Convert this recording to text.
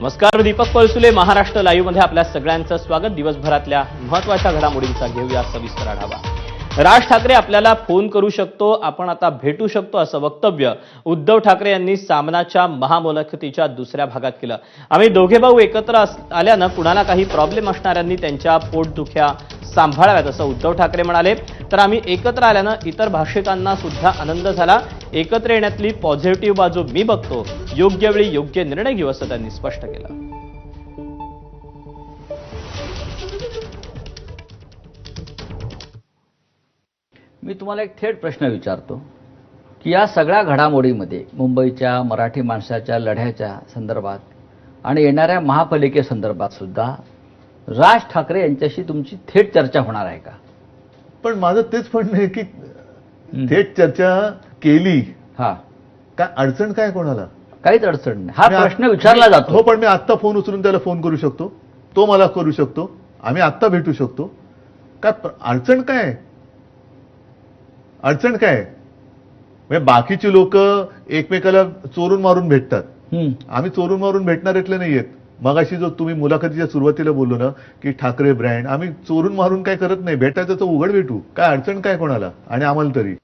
नमस्कार मी दीपक पळसुले महाराष्ट्र लाईव्हमध्ये आपल्या सगळ्यांचं स्वागत. दिवसभरातल्या महत्त्वाच्या घडामोडींचा घेऊया सविस्तर आढावा. राज ठाकरे आपल्याला फोन करू शकतो आपण आता भेटू शकतो असं वक्तव्य उद्धव ठाकरे यांनी सामनाच्या महामुलाखतीच्या दुसऱ्या भागात केलं. आम्ही दोघे भाऊ एकत्र अस- आल्यानं कुणाला काही प्रॉब्लेम असणाऱ्यांनी त्यांच्या पोटदुख्या सांभाळाव्यात असं उद्धव ठाकरे म्हणाले. तर आम्ही एकत्र आल्यानं इतर भाषिकांना सुद्धा आनंद झाला. एकत्र येण्यातली पॉझिटिव्ह बाजू मी बघतो. योग्य वेळी योग्य निर्णय घेऊ असं त्यांनी स्पष्ट केलं. मी तुम्हाला एक थेट प्रश्न विचारतो की या सगळ्या घडामोडीमध्ये मुंबईच्या मराठी माणसाच्या लढ्याच्या संदर्भात आणि येणाऱ्या महापालिकेसंदर्भात सुद्धा राज ठाकरे यांच्याशी तुमची थेट चर्चा होणार आहे का? पण माझं तेच म्हणणं आहे की थेट चर्चा केली हा. काय अडचण काय कोणाला? काहीच अडचण नाही. हा प्रश्न विचारला जातो. हो पण मी आत्ता फोन उचलून त्याला फोन करू शकतो. तो मला करू शकतो. आम्ही आत्ता भेटू शकतो. काय अडचण काय अडचण काय म्हणजे बाकीची लोक एकमेकाला चोरून मारून भेटतात. आम्ही चोरून मारून भेटणाऱ्यातले नाहीयेत. मगाशी जो तुम्ही मुलाखतीच्या सुरुवातीला बोललो ना की ठाकरे ब्रँड आम्ही चोरून मारून काय करत नाही. भेटायचं तर उघड भेटू. काय अडचण काय कोणाला? आणि आम्हाला तरी.